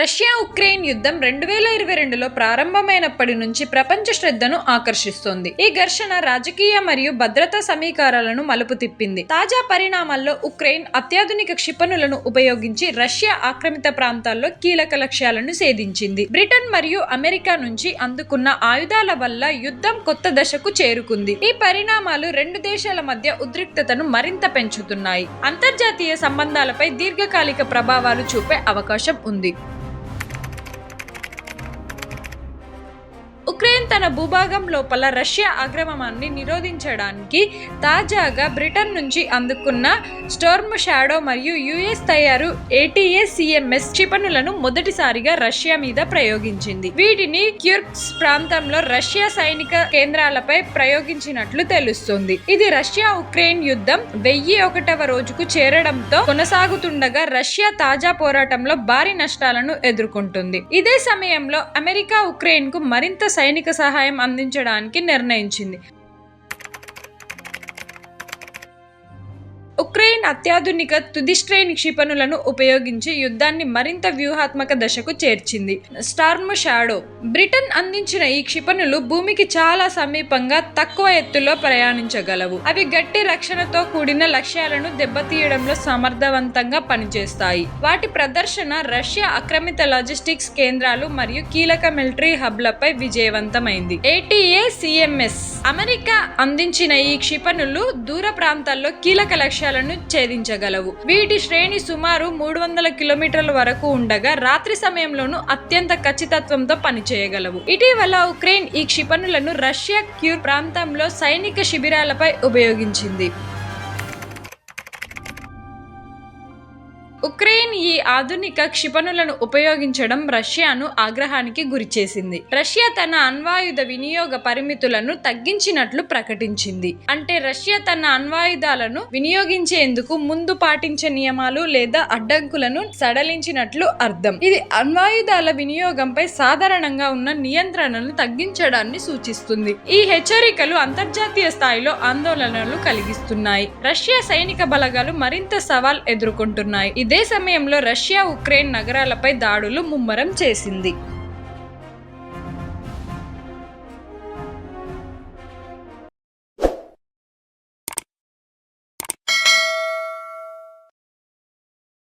Russia Ukraine యుద్ధం రెండు వేల ఇరవై రెండులో ప్రారంభమైనప్పటి నుంచి ప్రపంచ శ్రద్ధను ఆకర్షిస్తోంది. ఈ ఘర్షణ రాజకీయ మరియు భద్రతా సమీకారాలను మలుపు తిప్పింది. తాజా పరిణామాల్లో ఉక్రెయిన్ అత్యాధునిక క్షిపణులను ఉపయోగించి రష్యా ఆక్రమిత ప్రాంతాల్లో కీలక లక్ష్యాలను సేధించింది. బ్రిటన్ మరియు అమెరికా నుంచి అందుకున్న ఆయుధాల వల్ల యుద్ధం కొత్త దశకు చేరుకుంది. ఈ పరిణామాలు రెండు దేశాల మధ్య ఉద్రిక్తతను మరింత పెంచుతున్నాయి. అంతర్జాతీయ సంబంధాలపై దీర్ఘకాలిక ప్రభావాలు చూపే అవకాశం ఉంది. ఉక్రెయిన్ తన భూభాగం లోపల రష్యా ఆక్రమణాన్ని నిరోధించడానికి తాజాగా బ్రిటన్ నుంచి అందుకున్న స్టోర్మ్ షాడో మరియు యుఎస్ తయారు ఏటీఏ సిఎంఎస్ క్షిపణులను మొదటిసారిగా రష్యా మీద ప్రయోగించింది. వీటిని క్యూర్క్స్ ప్రాంతంలో రష్యా సైనిక కేంద్రాలపై ప్రయోగించినట్లు తెలుస్తుంది. ఇది రష్యా ఉక్రెయిన్ యుద్ధం వెయ్యి ఒకటవ రోజుకు చేరడంతో కొనసాగుతుండగా రష్యా తాజా పోరాటంలో భారీ నష్టాలను ఎదుర్కొంటుంది. ఇదే సమయంలో అమెరికా ఉక్రెయిన్కు మరింత సైనిక సైనిక సహాయం అందించడానికి నిర్ణయించింది. ఉక్రెయిన్ అత్యాధునిక తుది క్షిపణులను ఉపయోగించి యుద్ధాన్ని మరింత వ్యూహాత్మక దశకు చేర్చింది. Storm shadow. బ్రిటన్ అందించిన ఈ క్షిపణులు భూమికి చాలా సమీపంగా తక్కువ ఎత్తులో ప్రయాణించగలవు. అవి గట్టి రక్షణతో కూడిన లక్ష్యాలను దెబ్బతీయడంలో సమర్థవంతంగా పనిచేస్తాయి. వాటి ప్రదర్శన రష్యా ఆక్రమిత లాజిస్టిక్స్ కేంద్రాలు మరియు కీలక మిలిటరీ హబ్లపై విజయవంతమైంది. ATA CMS. అమెరికా అందించిన ఈ క్షిపణులు దూర ప్రాంతాల్లో కీలక లక్ష్యాలను ఛేదించగలవు. వీటి శ్రేణి సుమారు మూడు వందల కిలోమీటర్ల వరకు ఉండగా రాత్రి సమయంలోనూ అత్యంత ఖచ్చితత్వంతో పనిచేయగలవు. ఇటీవల ఉక్రెయిన్ ఈ క్షిపణులను రష్యా క్యూర్ ప్రాంతంలో సైనిక శిబిరాలపై ఉపయోగించింది. ఉక్రెయిన్ ఈ ఆధునిక క్షిపణులను ఉపయోగించడం రష్యాను ఆగ్రహానికి గురిచేసింది. రష్యా తన అణ్వాయుధ వినియోగ పరిమితులను తగ్గించినట్లు ప్రకటించింది. అంటే రష్యా తన అణ్వాయుధాలను వినియోగించేందుకు ముందు పాటించే నియమాలు లేదా అడ్డంకులను సడలించినట్లు అర్థం. ఇది అణ్వాయుధాల వినియోగంపై సాధారణంగా ఉన్న నియంత్రణను తగ్గించడాన్ని సూచిస్తుంది. ఈ హెచ్చరికలు అంతర్జాతీయ స్థాయిలో ఆందోళనలు కలిగిస్తున్నాయి. రష్యా సైనిక బలగాలు మరింత సవాల్ ఎదుర్కొంటున్నాయి. ఇదే సమయంలో రష్యా ఉక్రెయిన్ నగరాలపై దాడులు ముమ్మరం చేసింది.